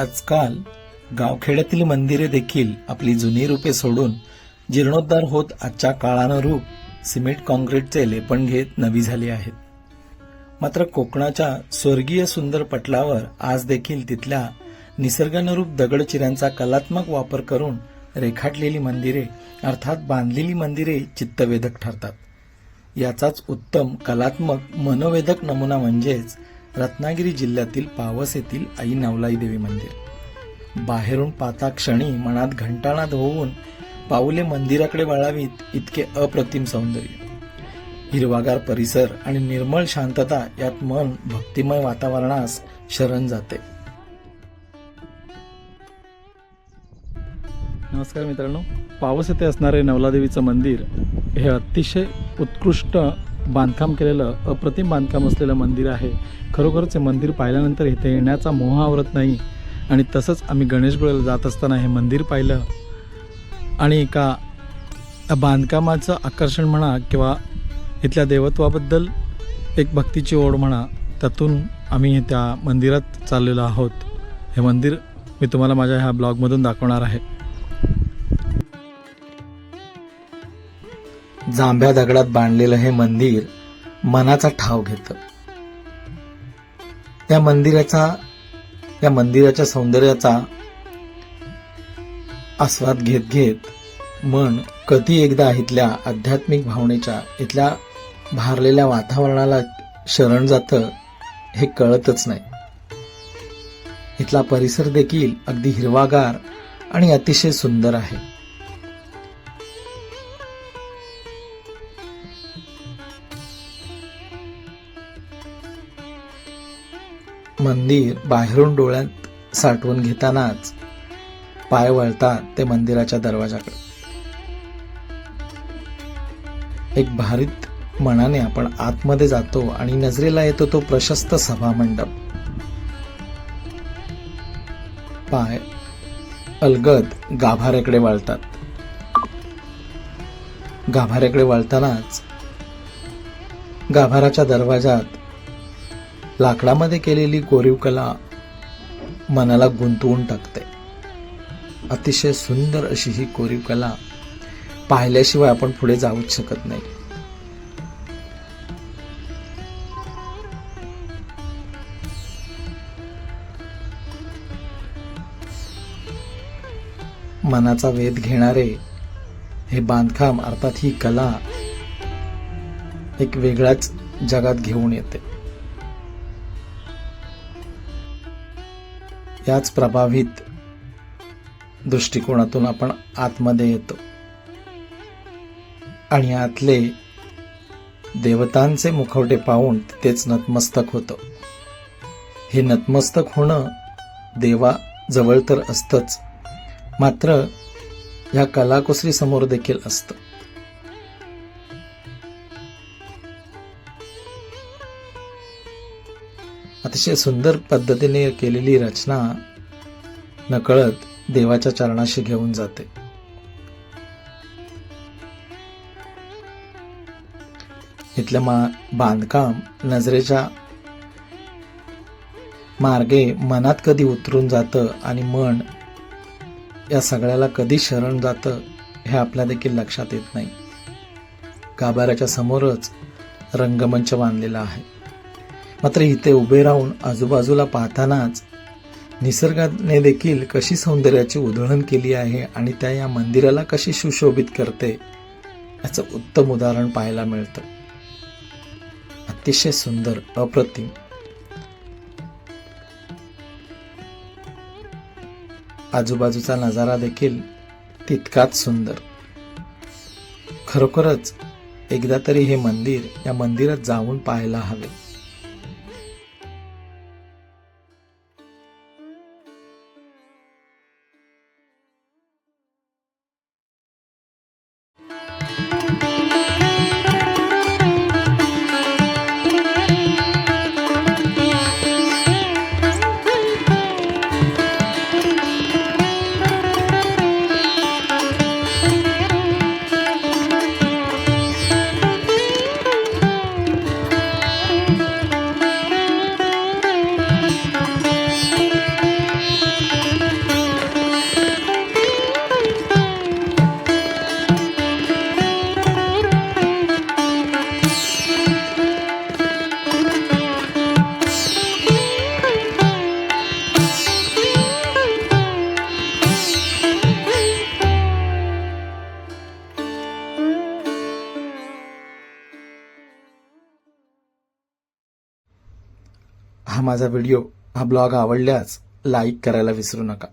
आजकाल गावखेड्यातील मंदिरे देखील आपली जुनी रूपे सोडून जीर्णोद्धार होत आजच्या काळानुरूप सिमेंट काँक्रीटचे लेपण घेत नवी झाली आहेत. मात्र कोकणाच्या स्वर्गीय सुंदर पटलावर आज देखील तिथल्या निसर्गानुरूप दगडचिऱ्यांचा कलात्मक वापर करून रेखाटलेली मंदिरे अर्थात बांधलेली मंदिरे चित्तवेधक ठरतात. याचाच उत्तम कलात्मक मनोवेधक नमुना म्हणजेच रत्नागिरी जिल्ह्यातील पावस येथील आई नवलाई देवी मंदिर. बाहेरून पाहता क्षणी मनात घंटानाद होऊन पाऊले मंदिराकडे वळावीत इतके अप्रतिम सौंदर्य. हिरवागार परिसर आणि निर्मळ शांतता यात मन भक्तिमय वातावरणास शरण जाते. नमस्कार मित्रांनो. पावस येथे असणारे नवलादेवीचं मंदिर हे अतिशय उत्कृष्ट बांधकाम केलेलं अप्रतिम बांधकाम असलेलं मंदिर आहे. खरोखरच हे मंदिर पाहिल्यानंतर इथे येण्याचा मोह आवरत नाही. आणि तसंच आम्ही गणेशगुळेला जात असताना हे मंदिर पाहिलं. आणि एका बांधकामाचं आकर्षण म्हणा किंवा इथल्या देवत्वाबद्दल एक भक्तीची ओढ म्हणा त्यातून आम्ही त्या मंदिरात चाललेलो आहोत. हे मंदिर मी तुम्हाला माझ्या ह्या ब्लॉगमधून दाखवणार आहे. जांभ्या दगडात बांधलेलं हे मंदिर मनाचा ठाव घेतं. त्या मंदिराचा या मंदिराच्या सौंदर्याचा आस्वाद घेत घेत मन कधी एकदा इथल्या आध्यात्मिक भावनेच्या इथल्या भारलेल्या वातावरणाला शरण जातं हे कळतच नाही. इथला परिसर देखील अगदी हिरवागार आणि अतिशय सुंदर आहे. मंदिर बाहेरून डोळ्यात साठवून घेतानाच पाय वळतात ते मंदिराच्या दरवाजाकडे. एक भारीत मनाने आपण आतमध्ये जातो आणि नजरेला येतो तो प्रशस्त सभा मंडप पाय अलगद गाभाऱ्याकडे वळतात. गाभाऱ्याकडे वळतानाच गाभाराच्या दरवाजात लाकडामध्ये केलेली कोरीव कला मनाला गुंतवून टाकते. अतिशय सुंदर अशी ही कोरीव कला पाहिल्याशिवाय आपण पुढे जाऊच शकत नाही. मनाचा वेध घेणारे हे बांधकाम अर्थात ही कला एक वेगळ्याच जगात घेऊन येते. याच प्रभावित दृष्टिकोनातून आपण आतमध्ये येतो. आणि आतले देवतांचे मुखवटे पाहून तेच नतमस्तक होतं. हे नतमस्तक होणं देवा जवळ तर असतंच मात्र ह्या कलाकुसरीसमोर देखील असतं. अतिशय सुंदर पद्धतीने केलेली रचना नकळत देवाच्या चरणाशी घेऊन जाते. इथलं मा बांधकाम नजरेच्या मार्गे मनात कधी उतरून जातं आणि मन या सगळ्याला कधी शरण जातं हे आपल्या देखील लक्षात येत नाही. गाभाऱ्याच्या समोरच रंगमंच बांधलेला आहे. मात्र इथे उभे राहून आजूबाजूला पाहतानाच निसर्गाने देखील कशी सौंदर्याची उधळण केली आहे आणि त्या या मंदिराला कशी सुशोभित करते याचं उत्तम उदाहरण पाहायला मिळतं. अतिशय सुंदर अप्रतिम. आजूबाजूचा नजारा देखील तितकाच सुंदर. खरोखरच एकदा तरी हे मंदिर या मंदिरात जाऊन पाहायला हवे. हा माझा व्हिडिओ हा ब्लॉग आवडल्यास लाईक करायला विसरू नका.